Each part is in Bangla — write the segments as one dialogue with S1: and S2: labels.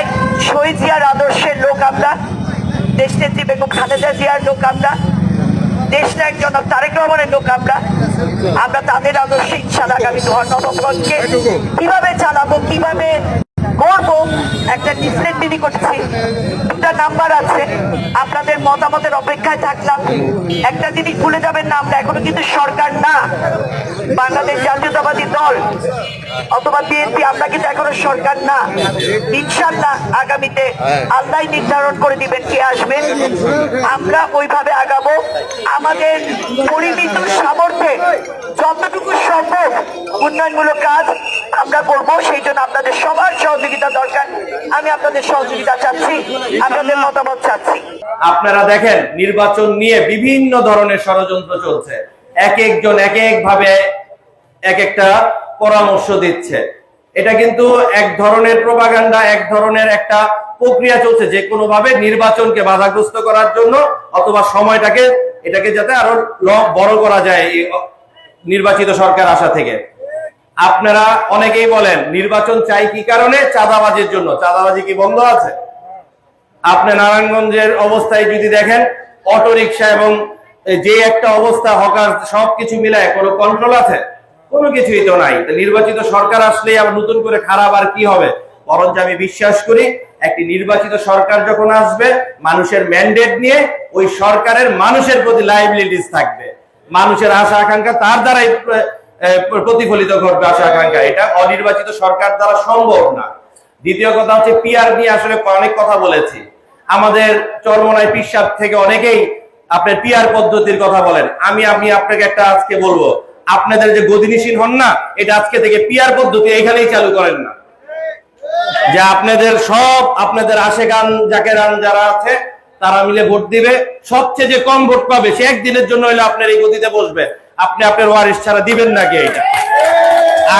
S1: এক শহীদ জিয়ার আদর্শের লোক আমরা, দেশনেত্রী বেগম খালেদা জিয়ার লোক আমরা দেশ নায়ক জনক তারেক রহমানের লোক আমরা। আমরা তাদের আদর্শে ইচ্ছা আগামী নবগঞ্জকে কীভাবে চালাবো, কীভাবে করব একটা ডিসপ্লেন বিলি করছি দুটা নাম্বার আছে, আপনাদের মতামতের অপেক্ষায় থাকলাম। একটা জিনিস ভুলে যাবেন না আমরা এখনও কিন্তু সরকার না। বাংলাদেশ জাতীয়তাবাদী দল অথবা বিএনপি, আমরা কিন্তু এখনও সরকার না। ইনশাল্লাহ আগামীতে আল্লাহ নির্ধারণ করে দিবেন কে আসবে। আমরা ওইভাবে আগাবো। আমাদের পরিমিত সামর্থ্যে যতটুকু সম্ভব উন্নয়নমূলক কাজ আমরা করব, সেই জন্য আপনাদের সবার সহযোগিতা দরকার। আমি আপনাদের সহযোগিতা চাচ্ছি, আপনাদের মতামত চাচ্ছি।
S2: আপনারা দেখেন, নির্বাচন নিয়ে বিভিন্ন ধরনের ষড়যন্ত্র চলছে। এক একজন এক এক ভাবে এক একটা পরামর্শ দিচ্ছে। এটা কিন্তু এক ধরনের প্রপাগান্ডা এক ধরনের একটা প্রক্রিয়া চলছে। যে কোনো ভাবে নির্বাচনকে বাধাগ্রস্ত করার জন্য অথবা সময়টাকে, এটাকে যাতে আরও বড় করা যায় নির্বাচিত সরকার আসা থেকে। আপনারা অনেকেই বলেন, নির্বাচন চাই কি কারণে? চাঁদাবাজির জন্য। চাঁদাবাজি কি বন্ধ আছে? আপনি নারায়ণগঞ্জের অবস্থায় যদি দেখেন অটো রিক্সা এবং যে একটা অবস্থা, হকার সবকিছু মিলায় কোনো কন্ট্রোল আছে? কোনো কিছুই তো নাই। নির্বাচিত সরকার আসলেই আবার নতুন করে খারাপ আর কি হবে? বরঞ্চ আমি বিশ্বাস করি, একটি নির্বাচিত সরকার যখন আসবে, মানুষের ম্যান্ডেট নিয়ে ওই সরকারের মানুষের প্রতি লাইবিলিটিস থাকবে। মানুষের আশা আকাঙ্ক্ষা তার দ্বারাই প্রতিফলিত করবে আশা আকাঙ্ক্ষা। এটা অনির্বাচিত সরকার দ্বারা সম্ভব না। দ্বিতীয় কথা হচ্ছে পিআর নিয়ে আসলে অনেক কথা বলেছি। আমাদের চরমনায় পিসাব থেকে অনেকেই আপনার পিআর পদ্ধতির কথা বলেন। আমি আমি আপনাকে একটা আজকে বলব, আপনাদের যে গদিনীশীল হন না, এটা আজকে থেকে পিআর পদ্ধতি এখানেই চালু করেন না। যে আপনাদের সব, আপনাদের আশেগান, জাকেরান যারা আছে, তারা মিলে ভোট দিবে। সবচেয়ে যে কম ভোট পাবে, সে একদিনের জন্য হলে আপনার এই গতিতে বসবে। আপনি আপনার ওয়ারিস ছাড়া দিবেন নাকি এটা?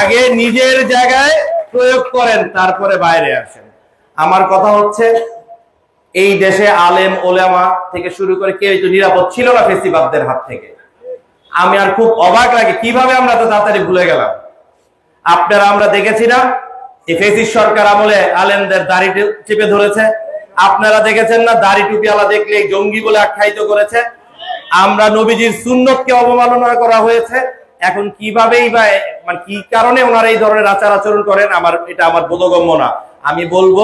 S2: আগে নিজের জায়গায় প্রয়োগ করেন, তারপরে বাইরে আসেন। আমার কথা হচ্ছে, এই দেশে আলেম, ওলামা থেকে শুরু করে কেউ তো নিরাপদ ছিল না ফেসিবাদদের হাত থেকে। আমি আর খুব অবাক লাগে, কীভাবে আমরা তো তাড়াতাড়ি ভুলে গেলাম? আপনারা, আমরা দেখেছি না, এই ফেসিস সরকার আমলে আলেমদের দাড়িটা চেপে ধরেছে। আপনারা দেখেছেন না, দাড়ি টুপিওয়ালা দেখলে জঙ্গি বলে আখ্যায়িত করেছে? আমরা নবীজির সুন্নতকে অবমাননা করা হয়েছে। এখন কিভাবেই বা মানে কি কারণে ওনারা এই ধরনের আচার আচরণ করেন, আমার, এটা আমার বোধগম্য না। আমি বলব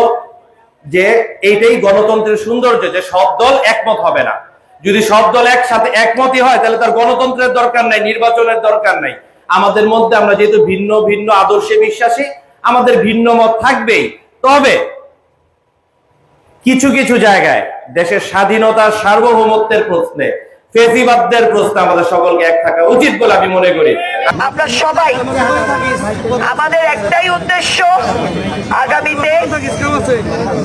S2: যে, এইটাই গণতন্ত্রের সৌন্দর্য, যে সব দল একমত হবে না। যদি সব দল একসাথে একমতই হয়, তাহলে তার গণতন্ত্রের দরকার নাই, নির্বাচনের দরকার নাই। আমাদের মধ্যে আমরা যেহেতু ভিন্ন ভিন্ন আদর্শে বিশ্বাসী, আমাদের ভিন্ন মত থাকবেই। তবে কিছু কিছু জায়গায় দেশের স্বাধীনতার সার্বভৌমত্বের প্রশ্নে ফেসিবাদদের প্রশ্নে আমাদের সকলকে এক থাকা উচিত বলে আমি মনে করি।
S1: আমরা সবাই আমাদের একটাই উদ্দেশ্য আগামীতে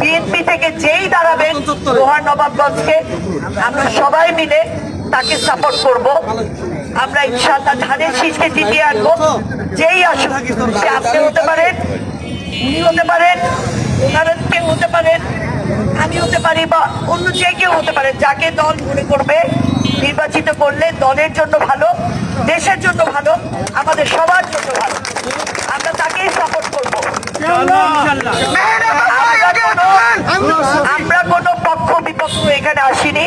S1: বিএনপি থেকে যেই দাঁড়াবেন লোহার নবাবগঞ্জকে, আমরা সবাই মিলে তাকে সাপোর্ট করব। আমরা ইনশাআল্লাহ ধানের শীষকে জিতিয়ে আনব। যেই আসুক, সে আপনি হতে পারেন, উনি হতে পারেন কেউ হতে পারেন, আমি হতে পারি বা অন্য যে কেউ হতে পারে, যাকে দল মনে করবে নির্বাচিত করলে দলের জন্য ভালো, দেশের জন্য ভালো, আমাদের সবার জন্য ভালো। আমরা তাকেই সাপোর্ট করব। আমরা কোনো পক্ষ বিপক্ষ এখানে আসিনি।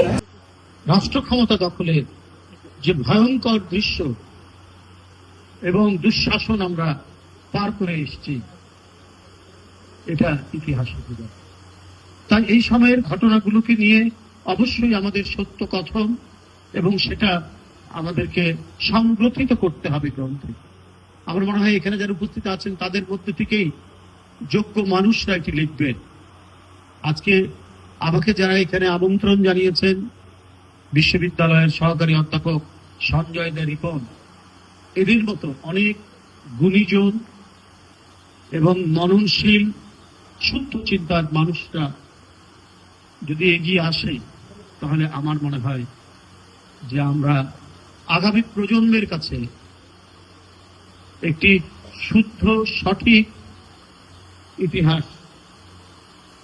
S3: রাষ্ট্র ক্ষমতা দখলের যে ভয়ঙ্কর দৃশ্য এবং দুঃশাসন আমরা পার করে এসেছি, এটা ইতিহাস তাই এই সময়ের ঘটনাগুলোকে নিয়ে অবশ্যই আমাদের সত্য কথন এবং সেটা আমাদেরকে সংগ্রথিত করতে হবে গ্রন্থে। আমার মনে হয় এখানে যারা উপস্থিত আছেন, তাদের মধ্যে থেকেই যোগ্য মানুষরা এটি লিখবেন। আজকে আমাকে যারা এখানে আমন্ত্রণ জানিয়েছেন, বিশ্ববিদ্যালয়ের সহকারী অধ্যাপক সঞ্জয় দে রিপন, এদের মতো অনেক গুণীজন এবং মননশীল, শুদ্ধ চিন্তার মানুষরা যদি এগিয়ে আসে, তাহলে আমার মনে হয় যে আমরা আগামী প্রজন্মের কাছে একটি শুদ্ধ, সঠিক ইতিহাস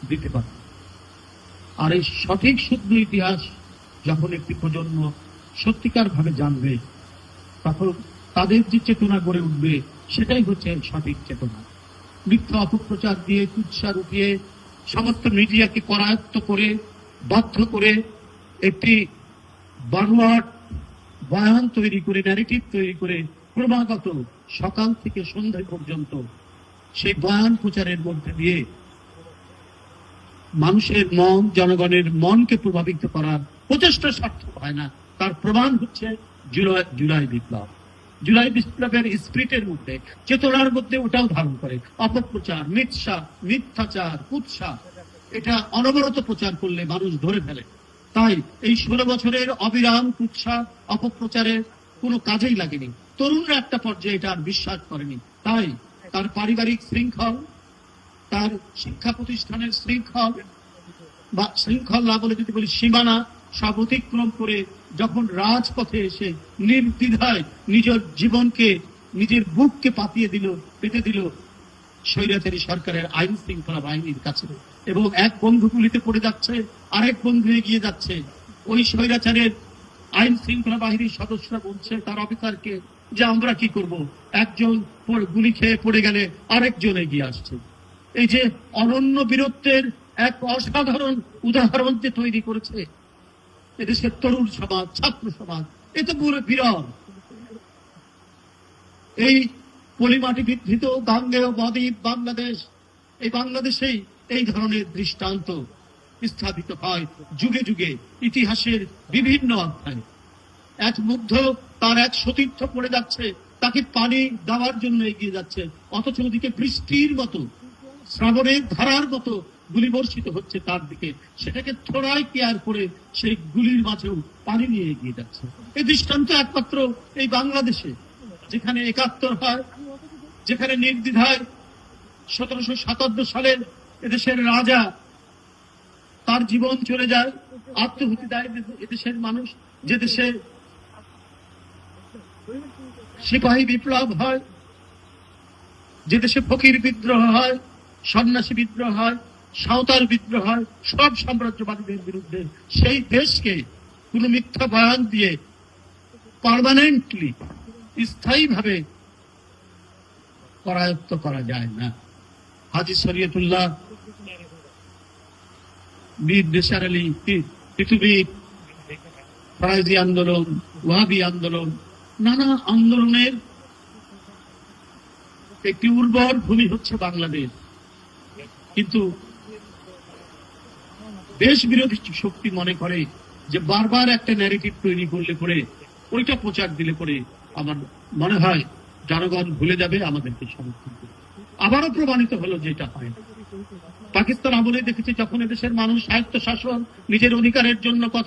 S3: দিতে পারি। আর এই সঠিক, শুদ্ধ ইতিহাস যখন একটি প্রজন্ম সত্যিকার ভাবে জানবে, তখন তাদের যে চেতনা গড়ে উঠবে, সেটাই হচ্ছে সঠিক চেতনা। মিথ্যা অপপ্রচার দিয়ে কুৎসা রুপিয়ে সমস্ত মিডিয়াকে করায়ত্ত করে, বাধ্য করে একটি বানোয়াট বয়ান তৈরি করে ন্যারেটিভ তৈরি করে, ক্রমাগত সকাল থেকে সন্ধ্যা পর্যন্ত সেই বয়ান প্রচারের মধ্যে দিয়ে মানুষের মন, জনগণের মনকে প্রভাবিত করার প্রচেষ্টা সার্থক হয় না। তার প্রমাণ হচ্ছে জুলাই বিপ্লব। জুলাই বিপ্লবের স্পিরিটের মধ্যে, চেতনার মধ্যে ওটাও ধারণ করে। অপপ্রচার, মিথ্যা, মিথ্যাচার, কুৎসা, এটা অনবরত প্রচার করলে মানুষ ধরে ফেলে। তাই এই ষোলো বছরের অবিরাম কুৎসা, অপপ্রচারের কোনো কাজেই লাগেনি। তরুণরা একটা পর্যায়ে এটা আর বিশ্বাস করেনি। তাই তার পারিবারিক শৃঙ্খল, তার শিক্ষা প্রতিষ্ঠানের শৃঙ্খল, বা শৃঙ্খল বলে যদি বলি সীমানা, সব অতিক্রম করে যখন রাজপথে এসে নির্দ্বিধায় নিজের জীবনকে, নিজের বুককে পাতিয়ে দিল, পেতে দিল স্বৈরাচারী সরকারের আইন শৃঙ্খলা বাহিনীর কাছে। এবং এক বন্ধু গুলিতে পড়ে যাচ্ছে আরেক বন্ধু এগিয়ে যাচ্ছে। ওই স্বৈরাচারের আইন শৃঙ্খলা বাহিনীর সদস্যরা বলছে, তার অফিসারকে যে আমরা কি করব? একজন গুলি খেয়ে পড়ে গেলে আরেকজন এগিয়ে আসছে। এই যে অনন্য বীরত্বের এক অসাধারণ উদাহরণ যে তৈরি করেছে এদেশের তরুণ সমাজ, ছাত্র সমাজ, এ তো পুরো বিরল। এই পলিমাটি বিধৃত গাঙ্গেয় বদ্বীপ বাংলাদেশ, এই বাংলাদেশেই এই ধরনের দৃষ্টান্ত। স্থাপিত হয় যুগে যুগে ইতিহাসের বিভিন্ন অধ্যায়। এক মুগ্ধ তার এক সতীর্থ পড়ে যাচ্ছে, তাকে পানি দেওয়ার জন্য এগিয়ে যাচ্ছে, অথচ ওদিকে বৃষ্টির মতো, শ্রাবণের ধারার মতো গুলি বর্ষিত হচ্ছে তার দিকে। সেটাকে থোড়ায় কেয়ার করে সেই গুলির মাঝেও পানি নিয়ে এগিয়ে যাচ্ছে। এই দৃষ্টান্ত একমাত্র এই বাংলাদেশে, যেখানে একাত্তর হয়, যেখানে নির্দ্বিধায় সতেরোশো সাতান্ন সালের এদেশের রাজা তার জীবন চলে যায় আত্মহুতি দেয় এদেশের মানুষ, যে দেশে সিপাহী বিপ্লব হয়, যে দেশে ফকির বিদ্রোহ হয়, সন্ন্যাসী বিদ্রোহ হয়, সাঁওতাল বিদ্রোহ হয়, সব সাম্রাজ্যবাদীদের বিরুদ্ধে সেই দেশকে কোনো মিথ্যা বয়ান দিয়ে পার্মানেন্টলি স্থায়ীভাবে করায়ত্ত করা যায় না। হাজি শরীয়তুল্লাহ বীর নেশার আলী পৃথিবীর ফরাজি আন্দোলন ওয়াহাবি আন্দোলন নানা আন্দোলনের একটি উর্বর ভূমি হচ্ছে বাংলাদেশ কিন্তু দেশ বিরোধী শক্তি মনে করে যে বারবার একটা ন্যারেটিভ তৈরি করলে পরে, ওইটা প্রচার দিলে পরে আমার মনে হয় জনগণ ভুলে যাবে, আমাদেরকে সমর্থন আবারও প্রমাণিত হলো যেটা হয়। পাকিস্তান আমলে দেখেছি যখন এদেশের মানুষ স্বায়ত্ত শাসন নিজের অধিকারের জন্য কথা